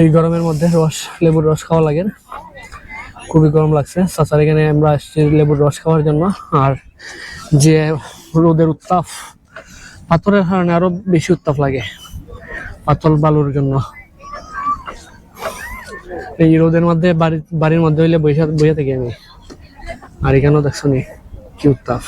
এই গরমের মধ্যে রস, লেবুর রস খাওয়া লাগে খুবই গরম লাগছে। চাচার এখানে আমরা আসছি লেবুর রস খাওয়ার জন্য। আর যে রোদের উত্তাপ, পাথরের কারণে আরও বেশি উত্তাপ লাগে পাথর বালুর জন্য। এই রোদের মধ্যে বাড়ি বাড়ির মধ্যে হইলে বসে বসে থাকি আমি। আর এখানেও দেখছ নি কি উত্তাপ।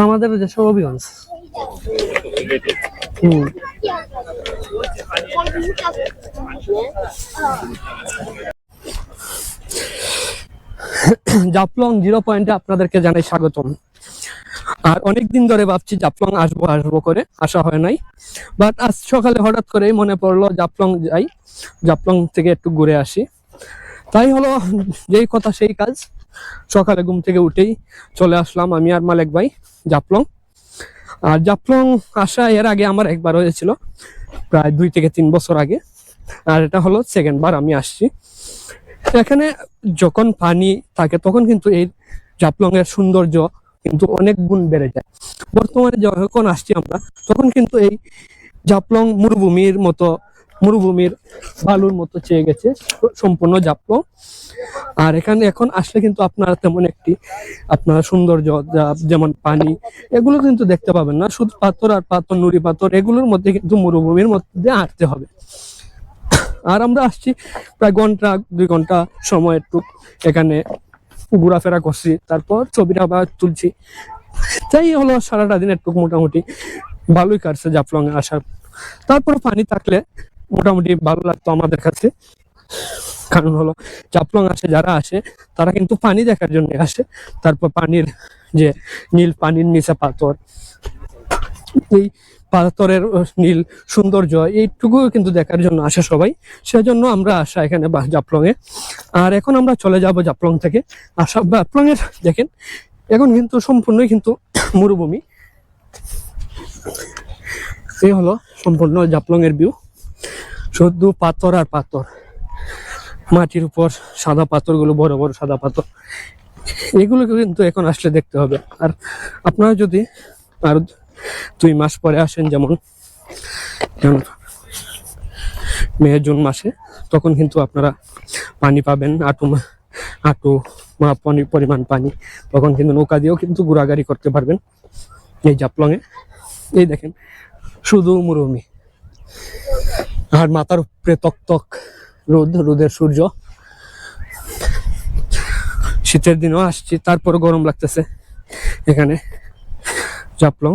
আমাদের যেসব অভিগঞ্জ জাফলং জিরো পয়েন্টে আপনাদেরকে জানাই স্বাগতম। আর অনেক দিন ধরে ভাবছি জাফলং আসব আসব করে, আসা হয় নাই। বাট আজ সকালে হঠাৎ করেই মনে পড়ল জাফলং যাই, জাফলং থেকে একটু ঘুরে আসি। তাই হলো, যেই কথা সেই কাজ। সকালে ঘুম থেকে উঠেই চলে আসলাম আমি আর মালিক ভাই জাফলং। আর জাফলং আসা এর আগে আমার একবার হয়েছিল, প্রায় দুই থেকে তিন বছর আগে। আর এটা হলো সেকেন্ড বার আমি আসছি। এখানে যখন পানি থাকে তখন কিন্তু এই জাফলং এর সৌন্দর্য কিন্তু অনেক গুণ বেড়ে যায়। বর্তমানে যখন আসছি আমরা, তখন কিন্তু এই জাপলং মরুভূমির মতো, মরুভূমির বালুর মতো চেয়ে গেছে সম্পূর্ণ জাফলং। আর এখানে এখন আসলে কিন্তু আপনারা তেমন একটি, আপনারা সৌন্দর্য যেমন পানি, এগুলো কিন্তু দেখতে পাবেন না। শুধু পাথর আর পাথর, নুড়ি পাথর, এগুলোর মধ্যে কিন্তু মরুভূমির মধ্যে হাঁটতে হবে। আর আমরা আসছি প্রায় ঘণ্টা, দুই ঘণ্টা সময় একটু এখানে ঘোরাফেরা করছি, তারপর ছবিটা আবার তুলছি। তাই হলো সারাটা দিন একটু মোটামুটি ভালোই কাটছে জাফলং আসার। তারপর পানি থাকলে মোটামুটি ভালো লাগতো আমাদের কাছে। কারণ হলো জাফলং আসে, যারা আসে, তারা কিন্তু পানি দেখার জন্য আসে। তারপর পানির যে নীল পানির নিচে পাথর, এই পাথরের নীল সৌন্দর্য এইটুকু কিন্তু দেখার জন্য আসে সবাই। সেজন্য আমরা আসা এখানে জাফলং এ আর এখন আমরা চলে যাব জাফলং থেকে। আসা জাফলং এর দেখেন, এখন কিন্তু সম্পূর্ণই কিন্তু মরুভূমি। এই হলো সম্পূর্ণ জাফলং এর ভিউ শুধু পাথর আর পাথর। মাটির উপর সাদা পাথরগুলো, বড় বড় সাদা পাথর। এগুলো কিন্তু এখন আসলে দেখতে হবে। আর আপনারা যদি আর দুই মাস পরে আসেন যেমন মে জুন মাসে, তখন কিন্তু আপনারা পানি পাবেন, আটু আটু পানি, পরিমাণ পানি। তখন কিন্তু নৌকা দিয়েও কিন্তু ঘোরাঘুরি করতে পারবেন। এই জাপলংয়ে এই দেখেন, শুধু মরুভূমি আর মাথার উপরে তক তক রোদ, রোদের সূর্য। শীতের দিনও আসছি তারপর গরম লাগতেছে। এখানে জাফলং।